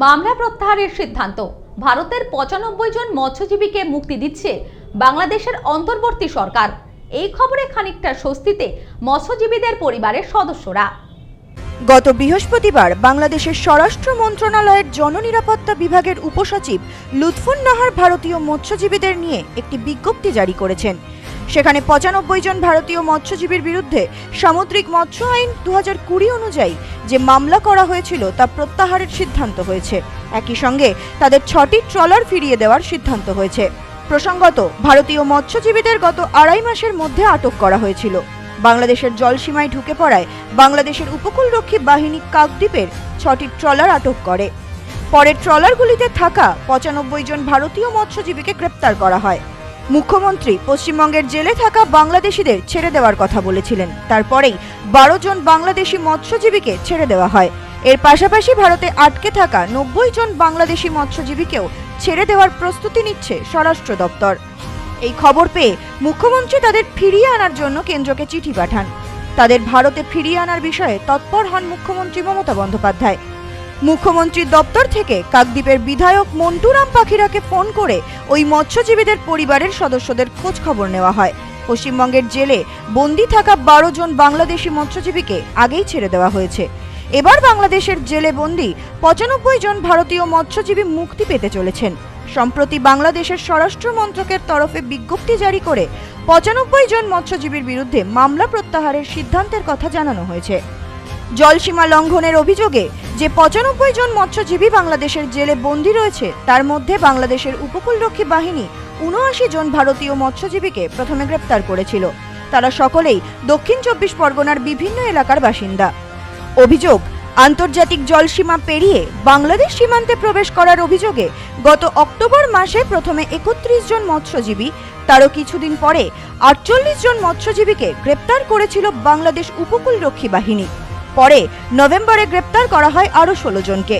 মামলা প্রত্যাহারের সিদ্ধান্ত। ভারতের পঁচানব্বই জন মৎস্যজীবীকে মুক্তি দিচ্ছে বাংলাদেশের অন্তর্বর্তী সরকার। এই খবরে খানিকটা স্বস্তিতে মৎস্যজীবীদের পরিবারের সদস্যরা। গত বৃহস্পতিবার বাংলাদেশের স্বরাষ্ট্র মন্ত্রণালয়ের জননিরাপত্তা বিভাগের উপসচিব লুৎফুন নাহার ভারতীয় মৎস্যজীবীদের নিয়ে একটি বিজ্ঞপ্তি জারি করেছেন। সেখানে পঁচানব্বই জন ভারতীয় মৎস্যজীবীর বিরুদ্ধে সামুদ্রিক মৎস্য আইন দু অনুযায়ী যে মামলা করা হয়েছিল তা প্রত্যাহারের সিদ্ধান্ত হয়েছে। একই সঙ্গে তাদের ছটি ট্রলার ফিরিয়ে দেওয়ার সিদ্ধান্ত হয়েছে। প্রসঙ্গত, ভারতীয় মৎস্যজীবীদের গত আড়াই মাসের মধ্যে আটক করা হয়েছিল। বাংলাদেশের জলসীমায় ঢুকে পড়ায় বাংলাদেশের উপকূলরক্ষী বাহিনী কাকদ্বীপের ছটি ট্রলার আটক করে। পরে ট্রলারগুলিতে থাকা পঁচানব্বই জন ভারতীয় মৎস্যজীবীকে গ্রেপ্তার করা হয়। মুখ্যমন্ত্রী পশ্চিমবঙ্গের জেলে থাকা বাংলাদেশিদের ছেড়ে দেওয়ার কথা বলেছিলেন। তারপরেই বারো জন বাংলাদেশি মৎস্যজীবীকে ছেড়ে দেওয়া হয়। এর পাশাপাশি ভারতে আটকে থাকা নব্বই জন বাংলাদেশি মৎস্যজীবীকেও ছেড়ে দেওয়ার প্রস্তুতি নিচ্ছে স্বরাষ্ট্র দপ্তর। এই খবর পেয়ে মুখ্যমন্ত্রী তাদের ফিরিয়ে আনার জন্য কেন্দ্রকে চিঠি পাঠান। তাদের ভারতে ফিরিয়ে আনার বিষয়ে তৎপর হন মুখ্যমন্ত্রী মমতা বন্দ্যোপাধ্যায়। মুখ্যমন্ত্রীর দপ্তর থেকে কাকদ্বীপের বিধায়ক মন্টুরাম পাখিরাকে ফোন করে ওই মৎস্যজীবীদের পরিবারের সদস্যদের খোঁজ খবর নেওয়া হয়। পশ্চিমবঙ্গের জেলে বন্দি থাকা বারো জন বাংলাদেশি মৎস্যজীবীকে আগেই ছেড়ে দেওয়া হয়েছে। এবার বাংলাদেশের জেলে বন্দি পঁচানব্বই জন ভারতীয় মৎস্যজীবী মুক্তি পেতে চলেছেন। সম্প্রতি বাংলাদেশের স্বরাষ্ট্র মন্ত্রকের তরফে বিজ্ঞপ্তি জারি করে পঁচানব্বই জন মৎস্যজীবীর বিরুদ্ধে মামলা প্রত্যাহারের সিদ্ধান্তের কথা জানানো হয়েছে। জলসীমা লঙ্ঘনের অভিযোগে যে পঁচানব্বই জন মৎস্যজীবী বাংলাদেশের জেলে বন্দী রয়েছে, তার মধ্যে বাংলাদেশের উপকূলরক্ষী বাহিনী উনআশি জন ভারতীয় মৎস্যজীবীকে প্রথমে গ্রেপ্তার করেছিল। তারা সকলেই দক্ষিণ চব্বিশ পরগনার বিভিন্ন এলাকার বাসিন্দা। অভিযোগ, আন্তর্জাতিক জলসীমা পেরিয়ে বাংলাদেশ সীমান্তে প্রবেশ করার অভিযোগে গত অক্টোবর মাসে প্রথমে একত্রিশ জন মৎস্যজীবী, তারও কিছুদিন পরে আটচল্লিশ জন মৎস্যজীবীকে গ্রেপ্তার করেছিল বাংলাদেশ উপকূলরক্ষী বাহিনী। পরে নভেম্বরে গ্রেপ্তার করা হয় আরও ষোলো জনকে।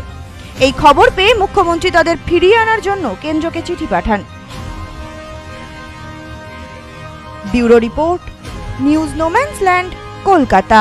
এই খবর পেয়ে মুখ্যমন্ত্রী তাদের ফিরিয়ে আনার জন্য কেন্দ্রকে চিঠি পাঠান। Bureau report, news no man's land Kolkata.